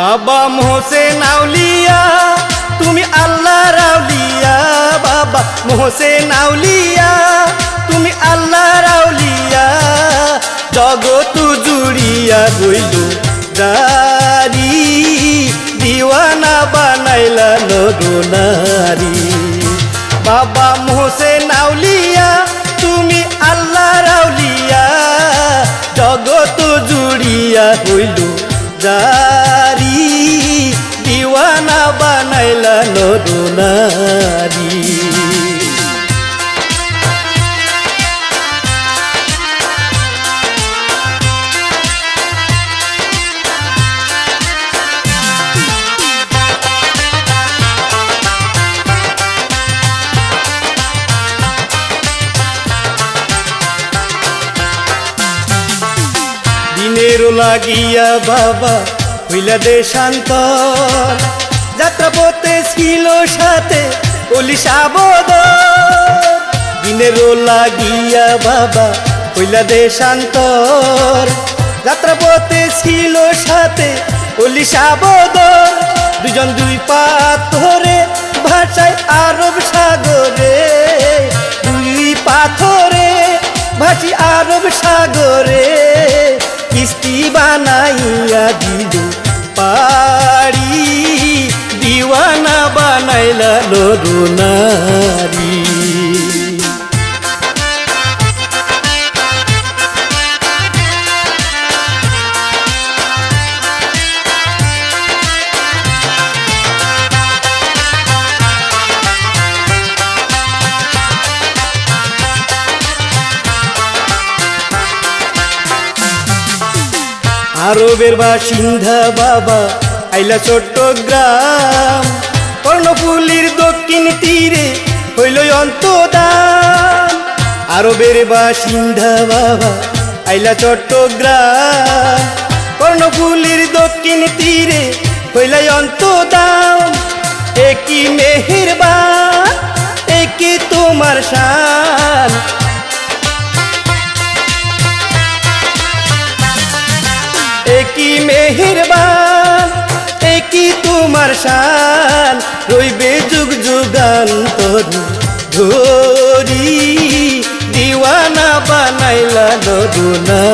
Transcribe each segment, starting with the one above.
বাবা মোহসেন আউলিয়া, তুমি আল্লাহ রাউলিয়া বাবা মোহসেন আউলিয়া, তুমি আল্লাহ রাউলিয়া জগত জুড়িয়া গইল দারি দিওয়ানা বানাইলা নরনারী বাবা মোহসেন আউলিয়া, তুমি আল্লাহ রাউলিয়া জগত জুড়িয়া হইল জারি দিওয়ানা বানাইলা নরনারী দিনের লাগিয়া বাবা হইলা দেশান্তর যাত্রা পথে ছিল সাথে পুলিশ আবদর দিনের লাগিয়া বাবা হইলা দেশান্তর যাত্রা পথে ছিল সাথে পুলিশ আবদর দুজন দুই পাথরে ভাষায় আরব সাগরে, দুই পাথরে ভাসি আরব সাগরে, কিস্তি বানাইয়া দিল পারি দিওয়ানা বানাইলা নরনারী আরবের বাসিন্দা বাবা আইলা চট্টগ্রাম। কর্ণফুলির দক্ষিণ তীরে হইল অন্তদান। আরবের বাসিন্দা বাবা, আইলা চট্টগ্রাম। কর্ণফুলির দক্ষিণ তীরে হইল অন্তদান। একই মেহেরবান একই তোমার শান। একই মেহেরবান তোমার শান রইবে যুগ যুগান্তর। ধরি দিওয়ানা বানাইলা নদনারী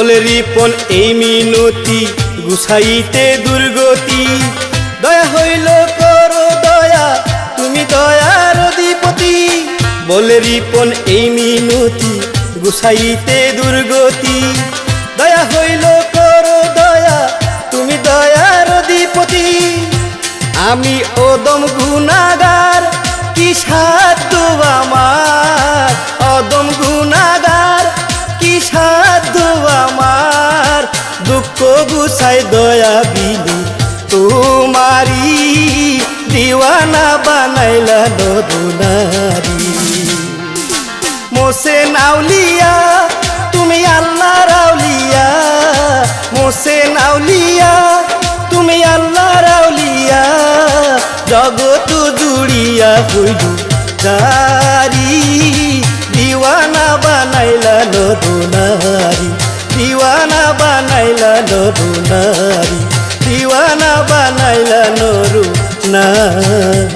বলে রিপন এই মিনতি, গুছাইতে দুর্গতি। দয়া হইল করো দয়া, তুমি দয়ার অধিপতি। বলে রিপন এই মিনতি, গুছাইতে দুর্গতি। দয়া হইল করো দয়া, তুমি দয়ার অধিপতি। আমি ওদম গুনাগার কি গুছাই দয়া বিলি। তোমারি দিওয়ানা বানাইলা নরনারী মোসে নাউলিয়া, তুমি আল্লাহ রাউলিয়া। মোসে নাউলিয়া, তুমি আল্লাহ রাউলিয়া। জগত জুড়িয়া হইল জারি দিওয়ানা বানাইলা নরনারী দিওয়ানা বানাইলা নরনারী দিওয়ানা বানাইলা নরু নারী